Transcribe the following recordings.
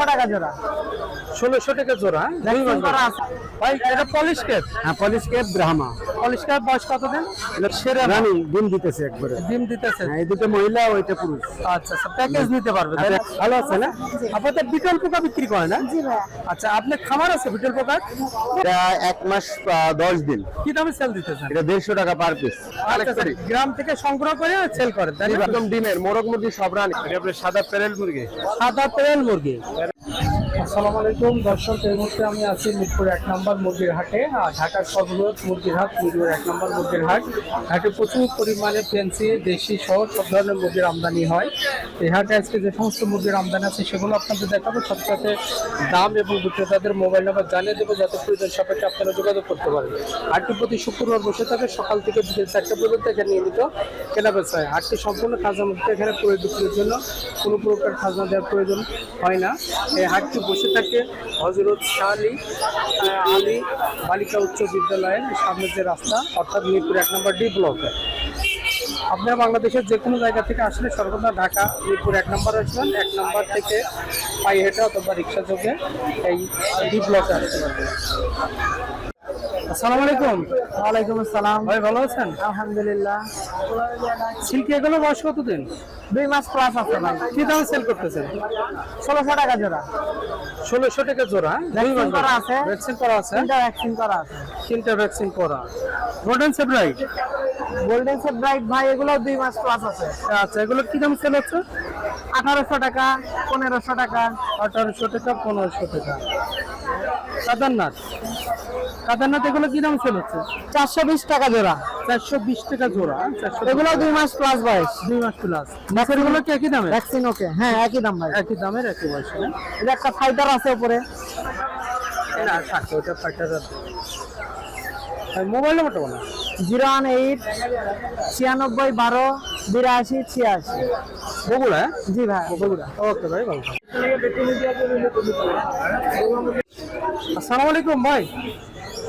টাকা জোড়া? ষোলোশো টাকা জোড়া। ভাই এটা পলিশ কেপ হ্যাঁ পলিশ কেপ ব্রাহ্মা পলিশ বয়স কত দিন সেরা রানী ডিম দিতেছে একবারে। ডিম দিতেছে। হ্যাঁ এই দুটো মহিলা ওইটা পুরুষ। আচ্ছা আচ্ছা প্যাকেজ নিতে পারবে তাই না? আচ্ছা। ভালো আছে না? আপাতত বিটল পোকা বিক্রি করে না? জি ভাইয়া। আচ্ছা আপনি খামার আছে বিটল পোকা এটা এক মাস আহ, দশ দিন। কি দামে সেল দিতেছেন? এটা দেড়শো টাকা পার পিস আচ্ছা, আচ্ছা, গ্রাম থেকে সংগ্রহ করে সেল করেন তাই না? একদম ডিমের মোরগ মুরগি সব রানী। এটা আপনার সাদা প্যারেল মুরগি। সাদা তেল মুরগি। আসসালামু আলাইকুম। দর্শক, এই মুহূর্তে আমি আছি মিরপুর এক নম্বর মুরগির হাটে ঢাকার সর্ববৃহৎ মুরগির হাট, মিরপুর এক নম্বর মুরগির হাট। হাটে প্রচুর পরিমাণে ফেন্সি দেশি সহ সব ধরনের মুরগির আমদানি হয়। এই হাটে আজকে যে সমস্ত মুরগির আমদানি আছে, সেগুলো আপনাদের দেখাবো। সাথে সাথে দাম এবং বিক্রেতাদের মোবাইল নাম্বার জানিয়ে দেবো, যাতে প্রয়োজন সাপেক্ষে আপনারা যোগাযোগ করতে পারেন হাটটি প্রতি শুক্রবার বসে থাকে সকাল থেকে বিকেল চারটা পর্যন্ত এখানে নিয়মিত কেনা বেচা হয়। হাটটি সম্পূর্ণ খাজনা মুক্ত এখানে ক্রয় বিক্রির জন্য কোনো প্রকার খাজনা দেওয়ার প্রয়োজন হয় না। এই হাটটি বসে থাকে হজরত শাহ আলী আলী বালিকা উচ্চ বিদ্যালয়ের সামনে যে রাস্তা অর্থাৎ মিরপুর এক নম্বর ডি ব্লকে। আপনারা বাংলাদেশের যে কোনো জায়গা থেকে আসলে সর্বদা ঢাকা মিরপুর এক নম্বর আসবেন এক নম্বর থেকে পায়ে হেঁটে অথবা রিক্সা যোগে এই ডি ব্লকে আসতে পারবেন। আসসালামু আলাইকুম। ওয়ালাইকুম আসসালাম। ভাই ভালো আছেন? আলহামদুলিল্লাহ। সিল্কি এগুলো বয়স কতদিন? দুই মাস প্লাস আছে ভাই। কি দামে সেল করতেছেন? ষোলোশো টাকা জোড়া। ষোলোশো টাকা জোড়া? দুই ভ্যাকসিন করা আছে। ভ্যাকসিন করা আছে? তিনটা ভ্যাকসিন করা আছে। তিনটা ভ্যাকসিন করা। Golden sebright golden set bright ভাই এগুলো দুই মাস প্লাস আছে। আচ্ছা এগুলো কি দাম সেল হচ্ছে? আঠারোশো টাকা পনেরোশো টাকা। আঠারোশো টাকা পনেরোশো টাকা। কাদারনাথ। কাদারনাথ এগুলো কি দাম সেল হচ্ছে চারশো বিশ টাকা জোড়া। চারশো বিশ টাকা জোড়া। এগুলো দুই মাস প্লাস বয়স। দুই মাস প্লাস মাছেরগুলো কি একই দামে ভ্যাকসিন ওকে। হ্যাঁ একই দাম ভাই। একই দামের একই বয়স এটা একটা ফাইটার আছে উপরে না ওটা ফাইটার মোবাইল নাম্বারটা বলো জিরো ওয়ান এইট ছিয়ানব্বই বারো বিরাশি ছিয়াশি। বগুড়া হ্যাঁ? জি ভাই। বগুড়া। ওকে ভাই ভালো আসসালামু আলাইকুম ভাই।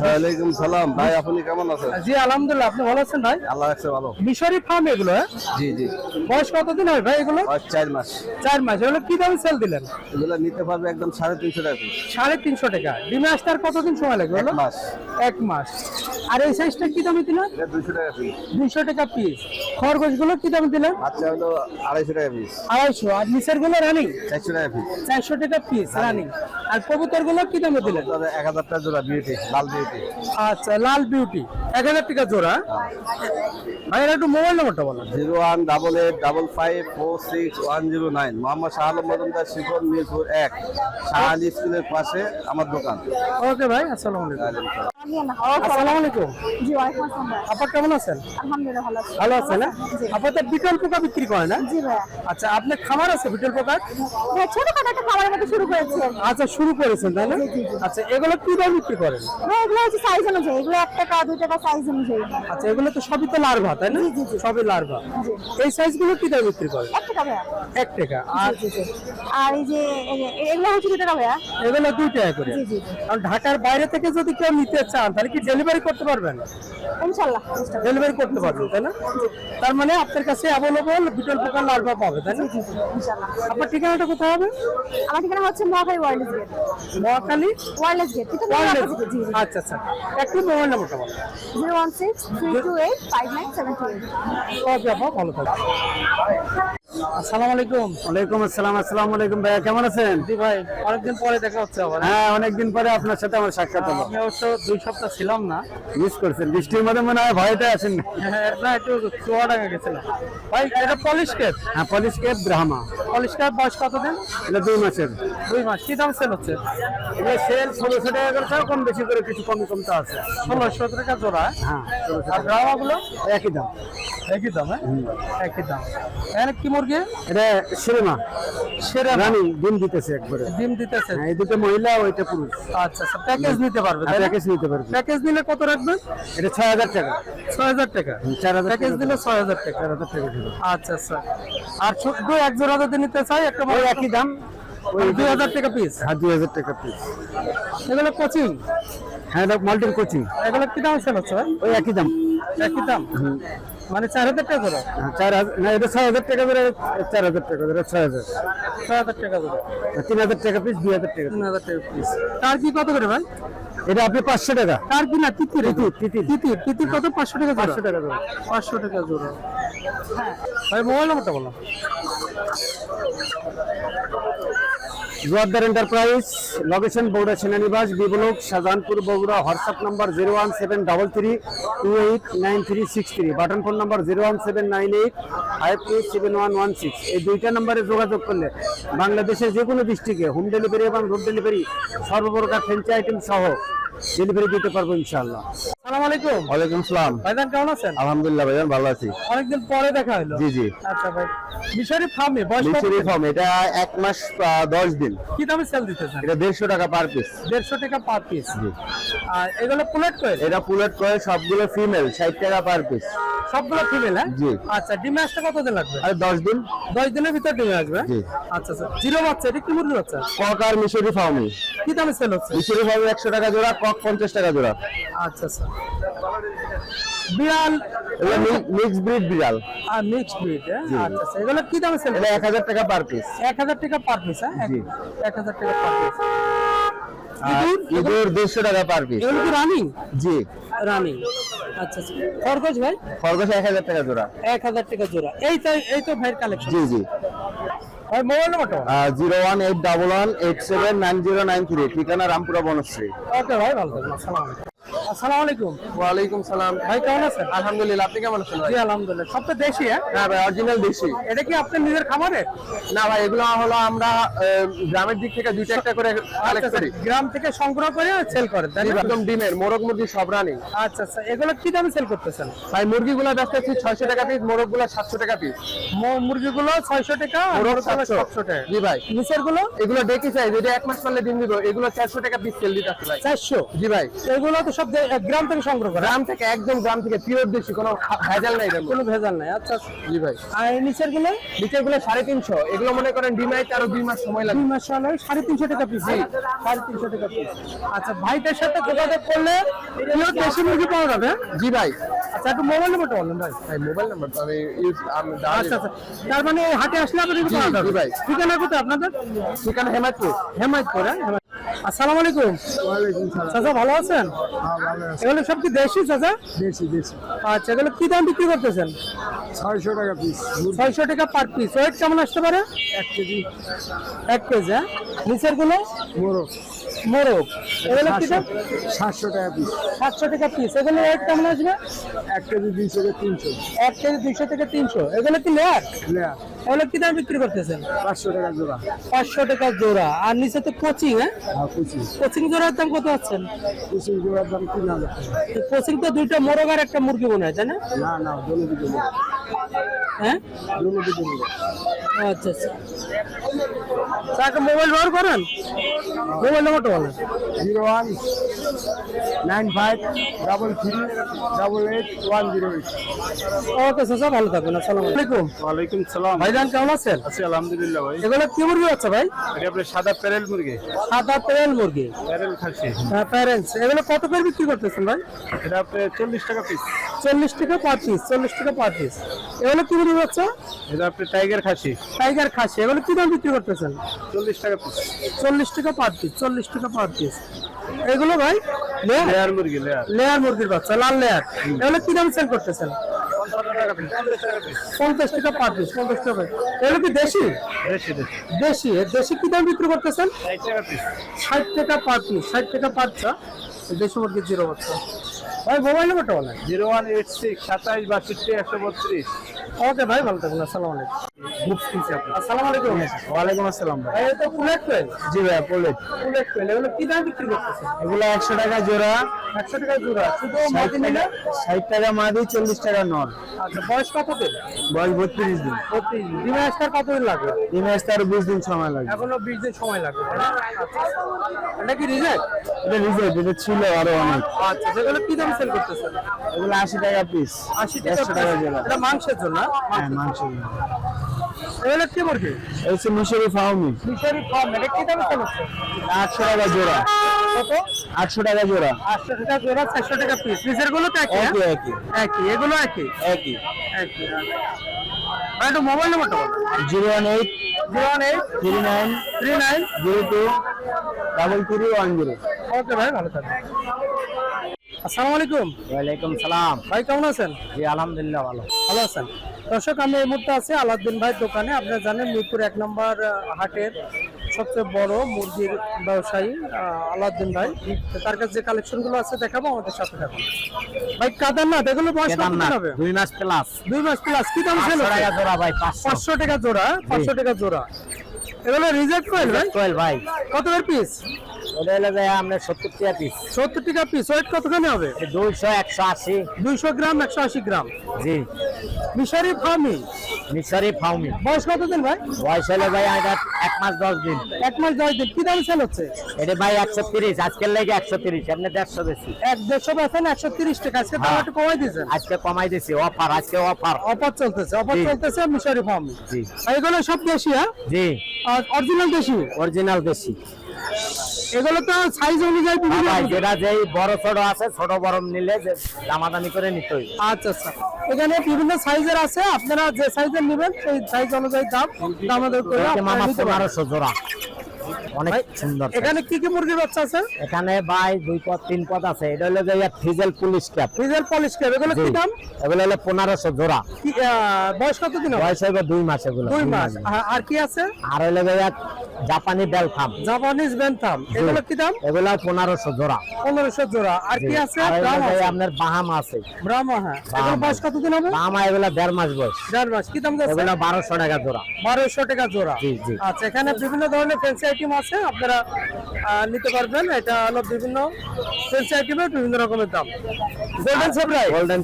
ওয়ালাইকুম সালাম। ভাই আপনি কেমন আছেন? জি আলহামদুলিল্লাহ আপনি ভালো আছেন ভাই? আল্লাহ রাখছে ভালো। মিশরি ফার্ম এগুলো হ্যাঁ? জি জি। বয়স কতদিন হয় ভাই এগুলো? চার মাস। চার মাস। এগুলো কি দামে সেল দিলেন? এগুলো নিতে পারবে একদম সাড়ে তিনশো টাকা সাড়ে তিনশো টাকা। ডিমে আসতে আর কতদিন সময় লাগবে এক মাস। এক মাস। আর এই সাইজটা কি দামে দিলেন? দুইশো টাকা পিস দুইশো টাকা পিস খরগোশগুলো কি দামে দিলেন? বাচ্চা হলো আড়াইশো টাকা পিস আড়াইশো। আর নিচেরগুলো রানিং চারশো টাকা পিস চারশো টাকা পিস রানিং আর কবুতরগুলো কি দামে দিলেন? এক হাজার টাকা জোড়া বিউটি লাল বিউটি। আচ্ছা লাল বিউটি এক হাজার টাকা জোড়া। ভাই একটু মোবাইল নাম্বারটা বলো zero one double eight double five four six one zero nine. Mohammad Shah Alam Majumdar শিখন মিরপুর এক শাহ আলী স্কুলের পাশে আমার দোকান। ওকে ভাই আসসালামু আলাইকুম। আসসালামু আলাইকুম। জি ওয়ালাইকুম আসসালাম। ভাইয়া। আপা কেমন আছেন? আলহামদুলিল্লাহ ভালো আছি। ভালো আছেন না? আপাতত বিটল পোকা বিক্রি করে না? জি আচ্ছা আপনি খামার আছে বিটল পোকার হ্যাঁ ছোটখাটো একটা খাবারের মতো শুরু করেছি। আচ্ছা শুরু করেছেন তাই না? আচ্ছা এগুলো কি দাম বিক্রি করেন? হ্যাঁ এগুলো হচ্ছে সাইজ অনুযায়ী। এগুলো এক টাকা দুই টাকা সাইজ অনুযায়ী। আচ্ছা এগুলো তো সবই তো লার্ভা তাই না? সবই লার্ভা এই সাইজগুলো কি দাম বিক্রি করেন এক টাকা ভাইয়া। এক টাকা। আর আর এই যে এগুলো হচ্ছে টাকা ভাইয়া। এগুলো দুই টাকা করে। জি জি কারণ ঢাকার বাইরে থেকে যদি কেউ নিতে চান তাহলে কি ডেলিভারি করতে পারবেন? ইনশাল্লাহ। ডেলিভারি করতে পারবেন তাই না? তার মানে আপনার কাছে অ্যাভেলেবল বিটল পোকার লার্ভা পাবে তাই না? জি আপনার ঠিকানাটা কোথায় হবে? আমার ঠিকানা হচ্ছে Mohakhali wireless gate Mohakhali wireless gate জি। আচ্ছা আচ্ছা। একটু মোবাইল নাম্বারটা বলো। Zero one six three two eight five nine seven two eight okay আপা ভালো থাকবে আসসালামু আলাইকুম। ওয়ালাইকুম আসসালাম আসসালামু আলাইকুম ভাইয়া কেমন আছেন? জি ভাই অনেকদিন পরে দেখা হচ্ছে আবার। হ্যাঁ অনেকদিন পরে আপনার সাথে আমার সাক্ষাৎ হলো। আমি অবশ্য দুই সপ্তাহ ছিলাম না। মিস করছেন বৃষ্টির মধ্যে মনে হয় ভয়তে আছেন। হ্যাঁ, না একটু চুয়াডাঙ্গা গেছিলাম। ভাই এটা পলিশ কেপ? হ্যাঁ polish cap Brahma. Polish cap বয়স কতদিন? এটা দুই মাসের। দুই মাস। কি দাম সেল হচ্ছে? এটা সেল ষোলোশো টাকা করে তাও কম বেশি করে কিছু কম কম তো আছে। ষোলোশো টাকা জোড়া। হ্যাঁ আর একই দাম। একই দাম হ্যাঁ? একই দাম। এখানে কি মুরগি এটা সিনেমা। সেরা রানী ডিম দিতেছে একবারে। ডিম দিতেছে? হ্যাঁ এই দুটো মহিলা ওইটা পুরুষ। আচ্ছা আচ্ছা প্যাকেজ নিতে পারবে তাই প্যাকেজ নিতে পারবে। প্যাকেজ নিলে কত রাখবেন? এটা ছয় হাজার টাকা। ছয় হাজার টাকা। চার হাজার প্যাকেজ টাকা। দিলে ছয় হাজার টাকা। চার হাজার টাকা দিল আচ্ছা আচ্ছা। আর ছোট্ট এক জোড়া যদি নিতে চাই একটা ওই একই দাম। ওই দুই হাজার টাকা পিস হ্যাঁ দুই হাজার টাকা পিস এগুলো কোচিং হ্যাঁ এটা মাল্টির কোচিং এগুলো কি দাম সেল হচ্ছে ওই একই দাম। একই দাম? মানে চার হাজার টাকা জোড়া চার হাজার না এটা ছয় হাজার টাকা করে চার হাজার টাকা করে ছয় হাজার। ছয় হাজার টাকা জোড়া তিন হাজার টাকা পিস দুই হাজার টাকা তিন হাজার টাকা পিস তার কি কত করে ভাই? এটা আপনি পাঁচশো টাকা। তার কি না তিতির, তিতির। তিতির। তিতির কত? পাঁচশো টাকা পাঁচশো টাকা জোড়া। পাঁচশো টাকা জোড়া। ভাই মোবাইল নাম্বারটা বলো। Joardar enterprise location Bogura সেনানিবাস B block Shahjahanpur, Bogura WhatsApp number zero one seven double three two eight nine three six three button phone number zero one seven nine eight five eight seven one one six এই দুইটা নম্বরে যোগাযোগ করলে বাংলাদেশের যে কোনো ডিস্ট্রিক্টে home delivery এবং রোড ডেলিভারি সর্বপ্রকার ফ্রেঞ্চ আইটেম সহ ডেলিভারি দিতে পারব ইনশাআল্লাহ। আলাইকুম। ওয়ালাইকুম সালাম। ভাইজান কেমন আছেন? আলহামদুলিল্লাহ ভাইজান ভালো আছি। অনেকদিন পরে দেখা হলো জি জি। আচ্ছা ভাই মিশরি ফার্মে বয়স মিশরি ফর্ম এটা এক মাস আহ, দশ দিন। কি দামে সেল দিতেছেন? এটা দেড়শো টাকা পার পিস দেড়শো টাকা পার পিস জি। আর এগুলো প্লেট করে এটা পুলেট করে সবগুলো ফিমেল ষাট টাকা পার পিস সবগুলো ফিমেল হ্যাঁ? জি। আচ্ছা ডিমে আসতে কতদিন লাগবে? আর দশ দিন। দশ দিনের ভিতর ডিমে আসবে? জি। আচ্ছা আচ্ছা। জিরো বাচ্চা এটা কি মুরগি বাচ্চা? কক আর মিশরি ফার্মই কি দামে সেল হচ্ছে? মিশরি ফার্মে একশো টাকা জোড়া কক পঞ্চাশ টাকা জোড়া। আচ্ছা আচ্ছা। বিড়াল? এটা মিক্স ব্রিড বিড়াল। আর মিক্সড ব্রিড আচ্ছা আচ্ছা। এগুলো কি দামে সেল এটা এক হাজার টাকা পার পিস এক হাজার টাকা পার পিস হ্যাঁ? এক- জি। এক হাজার টাকা পার পিস ইঁদুর? দেড়শো টাকা পার পিস এগুলো কি রানিং জি। রানিং আচ্ছা খরগোশ ভাই? খরগোশ এক হাজার টাকা জোড়া। এক হাজার টাকা জোড়া। এই তো এই তো ভাইয়ের কালেকশন জি জি। Zero one eight double one eight seven nine zero nine three. ঠিকানা রামপুরা বনশ্রী। ওকে ভাই ভালো থাকবেন। আসসালামু আলাইকুম। ওয়ালাইকুম সালাম। ভাই কেমন আছেন? আলহামদুলিল্লাহ আপনি কেমন আছেন জি আলহামদুলিল্লাহ। সব তো দেশি হ্যাঁ? হ্যাঁ ভাই অরিজিনাল দেশি। এটা কি আপনার নিজের খামারে? না ভাই এগুলো হলো আমরা গ্রামের দিক থেকে দুইটা একটা করে কালেক্ট আচ্ছা, করি। গ্রাম থেকে সংগ্রহ করে সেল করেন একদম ডিমের মোরগ মুরগি সব রানিং। আচ্ছা আচ্ছা। এগুলো কি দামে সেল করতেছেন? ভাই মুরগিগুলো আছি ছয়শো টাকা পিস মোরগগুলো সাতশো টাকা পিস মুরগিগুলো ছয়শো টাকা মোরগ মোরগগুলো 700 টাকা। জি ভাই। নিচেরগুলো এগুলো ডেকে চাই যদি এক মাস পারলে দিন দিব এগুলো চারশো টাকা পিস সেল দিতে আছে ভাই। চারশো? জি ভাই। এগুলো তো সব গ্রাম থেকে সংগ্রহ করা। গ্রাম থেকে একদম গ্রাম থেকে পিওর দেশি কোনো ভেজাল নাই কোনো ভেজাল নাই আচ্ছা আচ্ছা। জি ভাই। আর নিচেরগুলো নিচেরগুলো সাড়ে তিনশো। এগুলো মনে করেন ডিমাইতে আরও দুই মাস সময় লাগে। দুই মাস হলে সাড়ে তিনশো টাকা পিস সাড়ে তিনশো টাকা পিস আচ্ছা ভাইটার সাথে যোগাযোগ করলে পিওর দেশি মুরগি পাওয়া যাবে জি ভাই। আচ্ছা একটু মোবাইল নাম্বারটা বলেন ভাই। ভাই মোবাইল নাম্বার তো আমি ইউজ আমি আচ্ছা আচ্ছা। তার মানে হাটে আসলে আপনার জি, পাওয়া যাবে ভাই। ঠিকানা কোথায় আপনাদের? ঠিকানা হেমায়তপুর। হেমায়তপুর হ্যাঁ? আসসালামু আলাইকুম। চাচা ভালো আছেন? এগুলো সব কি দেশি চাচা? দেশি দেশি। আচ্ছা এগুলো কি দাম বিক্রি করতেছেন? ছয়শো টাকা পিস ছয়শো টাকা পার পিস ওয়েট কেমন আসতে পারে? এক কেজি। এক কেজি হ্যাঁ? নিচেরগুলো? মোরগ মোরগ। এগুলো কি দাম? সাতশো টাকা পিস সাতশো টাকা পিস এগুলো ওয়েট কেমন আসবে? এক কেজি দুইশো থেকে তিনশো। এক কেজি দুইশো থেকে তিনশো। এগুলো কি লেয়ার? লেয়ার। এগুলো কি দাম বিক্রি করতেছেন? পাঁচশো টাকা জোড়া। পাঁচশো টাকা জোড়া। আর নিচে তো কোচিং হ্যাঁ? কুচি কোচিং জোড়ার দাম কত আছেন? কুচি জোড়ার দাম তিন হাজার কোচিং তো দুইটা মোরগ আর একটা মুরগি হয় তাই না? না না দোনো দিকে হ্যাঁ? দোনো দিকে আচ্ছা আচ্ছা। মোবাইল ব্যবহার করেন? মোবাইল নাম্বারটা বলেন। Zero one nine five double three double eight one zero eight okay sir ভালো থাকবেন আসসালামু আলাইকুম। ওয়ালাইকুম সালাম। ভাইজান কেমন আছেন? আছি আলহামদুলিল্লাহ ভাই। এগুলো কি মুরগি হচ্ছে ভাই? এটা আপনার সাদা প্যারেল মুরগি। সাদা তেল মুরগি। প্যারেল খাসি। প্যারেন্টস এগুলো কত করে বিক্রি করতেছেন ভাই? এটা আপনার চল্লিশ টাকা পিস চল্লিশ টাকা পার পিস চল্লিশ টাকা পার পিস এগুলো কি মুরগি হচ্ছে এটা আপনার টাইগার খাসি। টাইগার খাসি। এগুলো কি দাম বিক্রি করতেছেন? চল্লিশ টাকা পিস চল্লিশ টাকা পার পিস চল্লিশ টাকা পার পিস এগুলো ভাই লেয়ার? মুরগি লেয়ার। মুরগির বাচ্চা লাল লেয়ার। এগুলো কি দাম সেল করতেছেন? পঞ্চাশ টাকা পার পিস পঞ্চাশ টাকা এগুলো কি দেশি? দেশি দেশি। দেশি। কি দাম বিক্রি করতেছেন? ষাট টাকা পিস ষাট পার পিস ষাট টাকা পাঁচটা দেশি মুরগির জিরো বাচ্চা। ভাই মোবাইল নাম্বারটা বলেন। জিরো ওয়ান এইট সিক্স সাতাইশ বাষট্টি একশো বত্রিশ। ওকে ভাই ভালো থাকুন আসসালামু আলাইকুম। আসসালামু আলাইকুম। ওয়ালাইকুম আসসালাম ভাই। এটা পুলেট পেন জি ভাই পুলেট পেন এগুলো কি দাম বিক্রি এগুলো একশো টাকা জোড়া। একশো টাকা জোড়া। শুধু ষাট নিলে টাকা ষাট টাকা মাদি চল্লিশ টাকা নর। আচ্ছা বয়স কত দিন? বয়স বত্রিশ দিন। প্রতি ডিমে আসতে কতদিন লাগবে? ডিমে আসতে আরও বিশ দিন সময় লাগবে। এখনও বিশ দিন সময় লাগবে। এটা কি রিজেক্ট এটা রিজেক্ট এটা ছিল আরও অনেক। আচ্ছা সেগুলো কি দাম সেল করতেছেন? এগুলো আশি টাকা পিস আশি টাকা একশো টাকা জোড়া। এটা মাংসের জন্য? হ্যাঁ মাংস এগুলো কি মুরগি? হচ্ছে মিশরি ফাউমি। মিশরি ফার্ম এটা কি দামে চলছে আটশো টাকা জোড়া। কত? আটশো টাকা জোড়া। আটশো টাকা জোড়া চারশো টাকা পিস নিচেরগুলো তো একই? একই একই। একই এগুলো একই? একই। একই একটু মোবাইল নাম্বারটা বলো। Zero one eight zero one eight three nine three nine zero two double three one zero. Okay ভাই ভালো থাকবেন। আসসালামু আলাইকুম। ওয়ালাইকুম সালাম। ভাই কেমন আছেন? জি আলহামদুলিল্লাহ ভালো। ভালো আছেন? দর্শক আমি এই মুহূর্তে আছি আলাউদ্দিন ভাই দোকানে। আপনারা জানেন মিরপুর এক নম্বর হাটের সবচেয়ে বড় মুরগির ব্যবসায়ী আলাউদ্দিন ভাই। তার কাছে যে কালেকশনগুলো আছে দেখাবো আমাদের সাথে থাকুন। ভাই কাদারনাথ এগুলো বয়স কত হবে? দুই মাস প্লাস দুই মাস প্লাস কি দাম ছিল জোড়া ভাই পাঁচশো। পাঁচশো টাকা জোড়া পাঁচশো টাকা জোড়া। এগুলো রিজেক্ট করেন ভাই? কোয়েল ভাই। কত করে পিস ওটা হলো যে আপনার সত্তর টাকা পিস সত্তর টাকা পিস ওয়েট কতখানি হবে? দুইশো একশো আশি। দুইশো গ্রাম একশো আশি গ্রাম। জি। মিশরি ফার্মি মিশরি ফাউমি। বয়স কতদিন ভাই? বয়স হলো ভাই এটা এক মাস দশ দিন। এক মাস দশ দিন। কি দাম সেল হচ্ছে? এটা ভাই একশো তিরিশ আজকের লেগে একশো তিরিশ আপনি দেড়শো বেশি। এক দেড়শো বেছেন একশো তিরিশ টাকা। আজকে দাম হ্যাঁ। একটু কমাই দিয়েছেন। আজকে কমাই অফার আজকে অফার। অফার চলতেছে অফার চলতেছে মিশরি ফার্ম জি। এগুলো সব দেশি হ্যাঁ? জি। অরিজিনাল দেশি? অরিজিনাল দেশি। এগুলো তো সাইজ অনুযায়ী বিভিন্ন যেটা যেই বড় ছোট আছে ছোট বড় নিলে যে দামাদামি করে নিতে হবে আচ্ছা আচ্ছা। এখানে বিভিন্ন সাইজের আছে আপনারা যে সাইজের নেবেন সেই সাইজ অনুযায়ী দাম দাম আমাদের করে মামা। পনেরোশো জোড়া। অনেক সুন্দর এখানে কি কি মুরগির বাচ্চা আছে? এখানে ভাই দুই পদ তিন পদ আছে। এটা হলো যে frizzle polish cap. Frizzle polish cap এগুলো কি দাম? এগুলো হলো পনেরোশো জোড়া। বয়স কত দিন বয়স হইবে দুই মাস এগুলো। দুই মাস। আর- কি আছে? আর হলো যে জাপানি বেলফাম। জাপানিজ বেনথাম এগুলো কি দাম? এগুলো পনেরোশো জোড়া। পনেরোশো জোড়া। আর কি আছে? আছে? আপনার বাহামা আছে। ব্রাহ্মা হ্যাঁ। এগুলো বয়স কত দিন হবে? বাহামা এগুলো দেড় মাস বয়স। দেড় মাস। কি দাম যাচ্ছে? এগুলো বারোশো টাকা জোড়া। বারোশো টাকা জোড়া। জি, জি। আচ্ছা এখানে বিভিন্ন ধরনের ফ্যান্সি আইটেম আছে আপনারা নিতে পারবেন। এটা হলো বিভিন্ন আইটেমের বিভিন্ন রকমের দাম। গোল্ডেন গোল্ডেন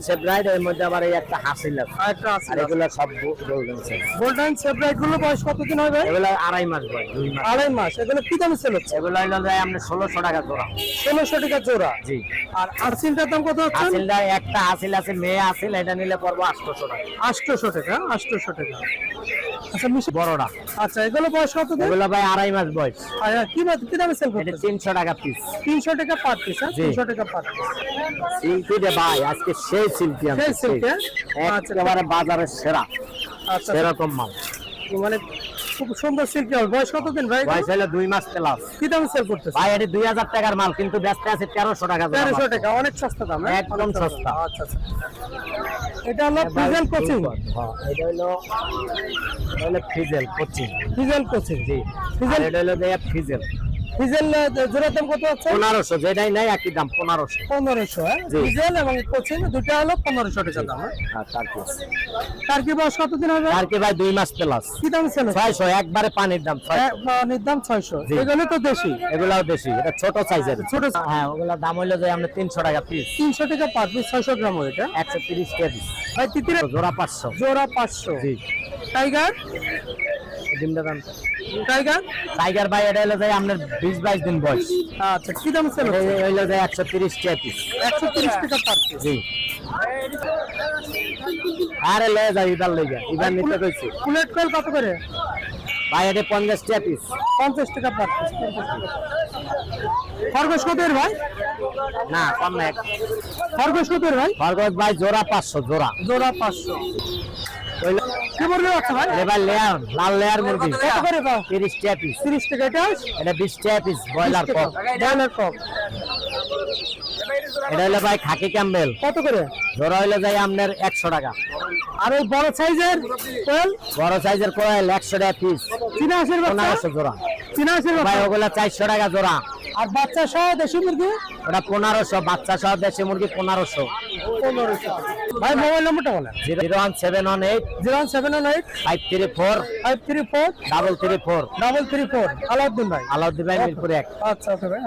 এর মধ্যে আবার এই একটা হাসিল আছে। একটা আছে। এগুলো সব গোল্ডেন গোল্ডেন সেপ্রাইটগুলো বয়স কতদিন হবে? এগুলো আড়াই মাস বয়স আড়াই মাস। এগুলো কি দামে সেল হচ্ছে? এগুলো হলো যে আপনার ষোলোশো টাকা জোড়া। ষোলোশো টাকা জোড়া। জি। আর আরসিনটার দাম কত হচ্ছে? হাসিলটা একটা হাসিল আছে মেয়ে হাসিল এটা নিলে পড়ব আটশোশো টাকা। আটশোশো টাকা আটশোশো টাকা। আচ্ছা মিশি আচ্ছা এগুলো বয়স কত দিন? এগুলো ভাই আড়াই মাস বয়স। কি বা- কি দামে সেল এটা করতে তিনশো টাকা পিস তিনশো টাকা পার পিস হ্যাঁ? টাকা পার পিস সিল্কি রে ভাই আজকে সেই সিল্কি সেই silk, হ্যাঁ? আচ্ছা। একেবারে বাজারের সেরা। আচ্ছা। মাল। মানে খুব সুন্দর সিল্ক বয়স কত দিন ভাই বয়স হলো দুই মাস প্লাস কি দামে সেল করতেছে ভাই এটা দুই হাজার টাকার মাল কিন্তু ব্যস্ত আছে তেরোশো টাকা তেরোশো টাকা অনেক সস্তা দাম হ্যাঁ? একদম সস্তা। আচ্ছা আচ্ছা। এটা হলো ফিজেল কোচিং। হ্যাঁ, এটা হলো এটা হলো ফিজেল কোচিং। ফিজেল কোচিং। জি। ফিজেল এটা হলো যে ফিজেল ফিজেল জোড়ার দাম কত আছে? পনেরোশো যেটাই নাই একই দাম পনেরোশো। পনেরোশো হ্যাঁ? জি। এবং কোচিং দুটা হলো পনেরোশো টাকা দাম হ্যাঁ? আর তার কি তার কি বয়স কতদিন হবে? আর কি ভাই দুই মাস প্লাস কি দাম সেল ছয়শো একবারে পানির দাম পানির দাম ছয়শো। এগুলো তো দেশি। এগুলাও বেশি এটা ছোট সাইজের ছোট হ্যাঁ ওগুলা দাম হইল যে আমরা তিনশো টাকা পিস তিনশো টাকা পার পিস ছয়শো গ্রাম এটা। একশো তিরিশ পিস ভাই তিতিরে জোড়া পাঁচশো। জোড়া পাঁচশো। জি। টাইগার? ডিমটা দাম টাইগার টাইগার ভাই এটা হলো যে আপনার বিশ বাইশ দিন বয়স। আচ্ছা কি দাম সেল হইল যে একশো তিরিশ টাকা পিস একশো তিরিশ টাকা পার জি। আরে লয়ে যাও ইবার লয়ে যা ইবার নিতে কইছি। বুলেট কয়েল কত করে? ভাই এটা পঞ্চাশ টাকা পিস পঞ্চাশ টাকা পার পিস খরগোশ কত এর ভাই? না কম না। খরগোশ কত এর ভাই? খরগোশ ভাই জোড়া পাঁচশো জোড়া। জোড়া পাঁচশো। কি মুরগি আছে ভাই? এবার লেয়ার লাল লেয়ার মুরগি। কত করে পাও তিরিশ টাকা পিস তিরিশ টাকা এটা? এটা বিশ টাকা piece broiler cock broiler cock এটা হলো ভাই খাকি ক্যাম্বেল। কত করে? জোড়া হইল যাই আপনার টাকা। আর ওই বড় সাইজের কোয়েল? বড় সাইজের কোয়েল একশো টাকা পিস চীনা হাঁসের বাচ্চা? পনেরোশো জোড়া। চীনা হাঁসের ভাই বাচ্চা? ওগুলা চারশো টাকা জোড়া। আর বাচ্চা সহ দেশি মুরগি? ওটা পনেরোশো বাচ্চা সহ দেশি মুরগি পনেরোশো। পনেরোশো। ভাই মোবাইল নম্বরটা বলেন। Zero one seven one eight zero seven one eight five three four five three four double three four double three four. Alauddin ভাই। আলাউদ্দিন ভাই মিরপুর এক। আচ্ছা ওকে ভাই